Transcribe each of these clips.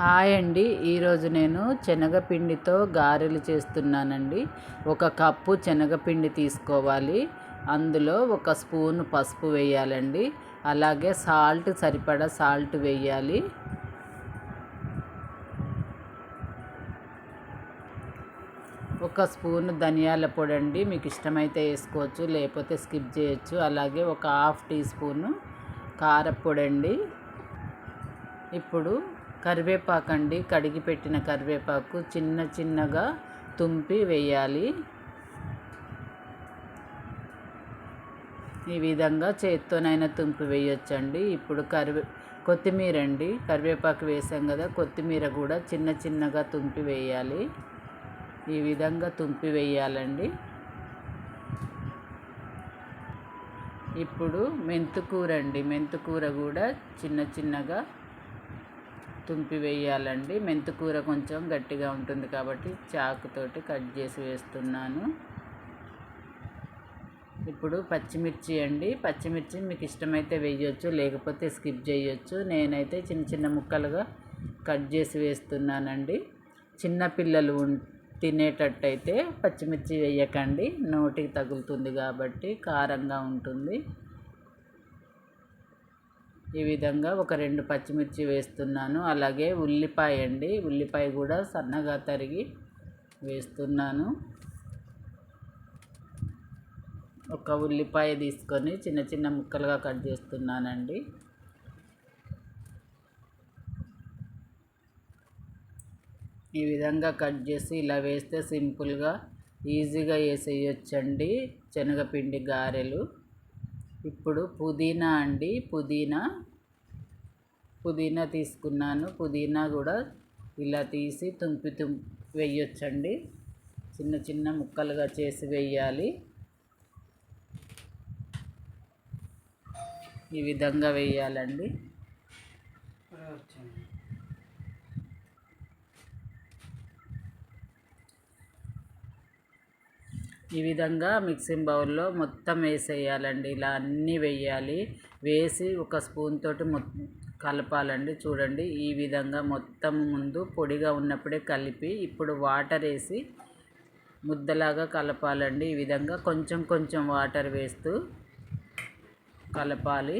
Hi అండి. ఈరోజు నేను శనగపిండితో గారెలు చేస్తున్నానండి. ఒక కప్పు శనగపిండి తీసుకోవాలి. అందులో ఒక స్పూన్ పసుపు వేయాలండి. అలాగే సాల్ట్ సరిపడా సాల్ట్ వేయాలి. ఒక స్పూన్ ధనియాల పొడి అండి. మీకు ఇష్టమైతే వేసుకోవచ్చు లేకపోతే స్కిప్ చేయొచ్చు. అలాగే ఒక హాఫ్ టీ స్పూను కారపొడి అండి. ఇప్పుడు కరివేపాకు అండి కడిగి పెట్టిన కరివేపాకు చిన్న చిన్నగా తుంపి వేయాలి. ఈ విధంగా చేత్తోనైనా తుంపి వేయొచ్చండి. ఇప్పుడు కరివే కొత్తిమీర అండి కరివేపాకు వేసాం కదా కొత్తిమీర కూడా చిన్న చిన్నగా తుంపి వేయాలి. ఈ విధంగా తుంపి వేయాలండి. ఇప్పుడు మెంతుకూర అండి మెంతుకూర కూడా చిన్న చిన్నగా తుంపి వేయాలండి మెంతికూర కొంచెం గట్టిగా ఉంటుంది కాబట్టి చాకుతోటి కట్ చేసి వేస్తున్నాను. ఇప్పుడు పచ్చిమిర్చి అండి. పచ్చిమిర్చి మీకు ఇష్టమైతే వేయొచ్చు లేకపోతే స్కిప్ చేయొచ్చు. నేనైతే చిన్న చిన్న ముక్కలుగా కట్ చేసి వేస్తున్నానండి. చిన్నపిల్లలు తినేటట్టయితే పచ్చిమిర్చి వేయకండి. నోటికి తగులుతుంది కాబట్టి కారంగా ఉంటుంది. ఈ విధంగా ఒక రెండు పచ్చిమిర్చి వేస్తున్నాను. అలాగే ఉల్లిపాయ అండి. ఉల్లిపాయ కూడా సన్నగా తరిగి వేస్తున్నాను. ఒక ఉల్లిపాయ తీసుకొని చిన్న చిన్న ముక్కలుగా కట్ చేస్తున్నానండి. ఈ విధంగా కట్ చేసి ఇలా వేస్తే సింపుల్గా ఈజీగా వేసేయచ్చండి. శనగపిండి గారెలు. ఇప్పుడు పుదీనా అండి. పుదీనా. పుదీనా తీసుకున్నాను. పుదీనా కూడా ఇలా తీసి తుంపి తుంపి వేయొచ్చండి. చిన్న చిన్న ముక్కలుగా చేసి వేయాలి. ఈ విధంగా వేయాలండి. ఈ విధంగా మిక్సింగ్ బౌల్లో మొత్తం వేసేయాలండి. ఇలా అన్నీ వేయాలి. వేసి ఒక స్పూన్ తోటి కలపాలండి. చూడండి ఈ విధంగా మొత్తం ముందు పొడిగా ఉన్నప్పుడే కలిపి ఇప్పుడు వాటర్ వేసి ముద్దలాగా కలపాలండి. ఈ విధంగా కొంచెం కొంచెం వాటర్ వేస్తూ కలపాలి.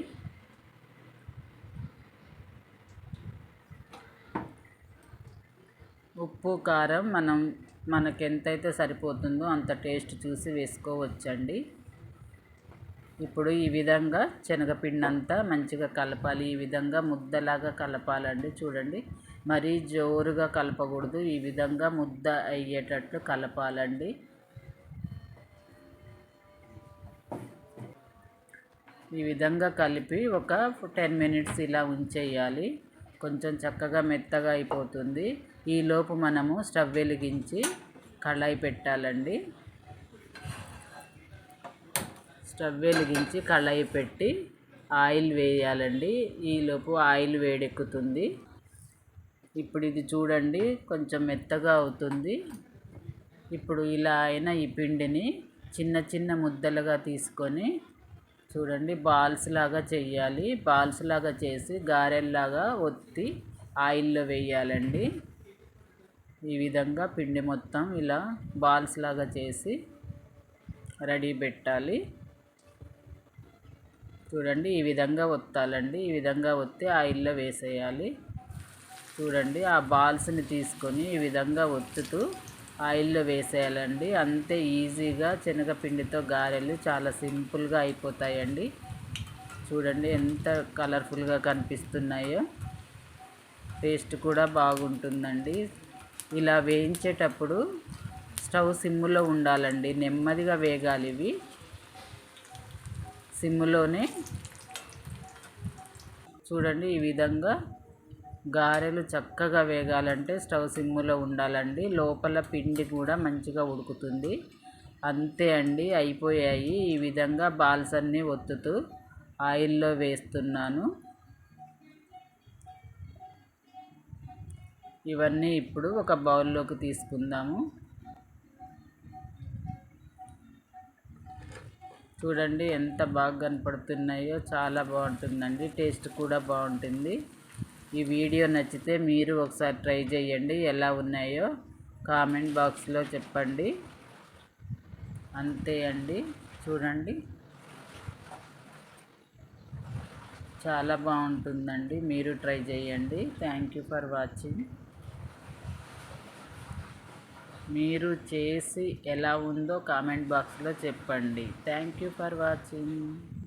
ఉప్పు కారం మనం మనకి ఎంతైతే సరిపోతుందో అంత టేస్ట్ చూసి వేసుకోవచ్చండి. ఇప్పుడు ఈ విధంగా శనగపిండి అంతా మంచిగా కలపాలి. ఈ విధంగా ముద్దలాగా కలపాలండి చూడండి. మరీ జోరుగా కలపకూడదు. ఈ విధంగా ముద్ద అయ్యేటట్లు కలపాలండి. ఈ విధంగా కలిపి ఒక టెన్ మినిట్స్ ఇలా ఉంచేయాలి. కొంచెం చక్కగా మెత్తగా అయిపోతుంది. ఈలోపు మనము స్టవ్ వెలిగించి కళాయి పెట్టాలండి. స్టవ్ వెలిగించి కళాయి పెట్టి ఆయిల్ వేయాలండి. ఈలోపు ఆయిల్ వేడెక్కుతుంది. ఇప్పుడు ఇది చూడండి కొంచెం మెత్తగా అవుతుంది. ఇప్పుడు ఇలా అయిన ఈ పిండిని చిన్న చిన్న ముద్దలుగా తీసుకొని చూడండి బాల్స్ లాగా చేయాలి బాల్స్ లాగా చేసి గారెల్లాగా ఒత్తి ఆయిల్లో వేయాలండి. ఈ విధంగా పిండి మొత్తం ఇలా బాల్స్ లాగా చేసి రెడీ పెట్టాలి. చూడండి ఈ విధంగా ఒత్తాలండి. ఈ విధంగా ఒత్తి ఆయిల్లో వేసేయాలి. చూడండి ఆ బాల్స్ని తీసుకొని ఈ విధంగా ఒత్తుతూ ఆయిల్లో వేసేయాలండి. అంతే ఈజీగా శనగపిండితో గారెలు చాలా సింపుల్గా అయిపోతాయండి. చూడండి ఎంత కలర్ఫుల్గా కనిపిస్తున్నాయో. టేస్ట్ కూడా బాగుంటుందండి. ఇలా వేయించేటప్పుడు స్టవ్ సిమ్ములో ఉండాలండి. నెమ్మదిగా వేగాలి ఇవి. సిమ్ములోనే చూడండి ఈ విధంగా గారెలు చక్కగా వేగాలంటే స్టవ్ సిమ్లో ఉండాలండి. లోపల పిండి కూడా మంచిగా ఉడుకుతుంది. అంతే అండి అయిపోయాయి. ఈ విధంగా బాల్స్ అన్నీ ఒత్తుతూ ఆయిల్లో వేస్తున్నాను. ఇవన్నీ ఇప్పుడు ఒక బౌల్లోకి తీసుకుందాము. చూడండి ఎంత బాగా కనపడుతున్నాయో చాలా బాగుంటుందండి. టేస్ట్ కూడా బాగుంటుంది. ఈ వీడియో నచ్చితే మీరు ఒకసారి ట్రై చేయండి. ఎలా ఉన్నాయో కామెంట్ బాక్స్లో చెప్పండి. అంతే అండి. చూడండి. చాలా బాగుంటుందండి. మీరు ట్రై చేయండి. Thank you for watching. మీరు చేసి ఎలా ఉందో కామెంట్ బాక్స్లో చెప్పండి. Thank you for watching.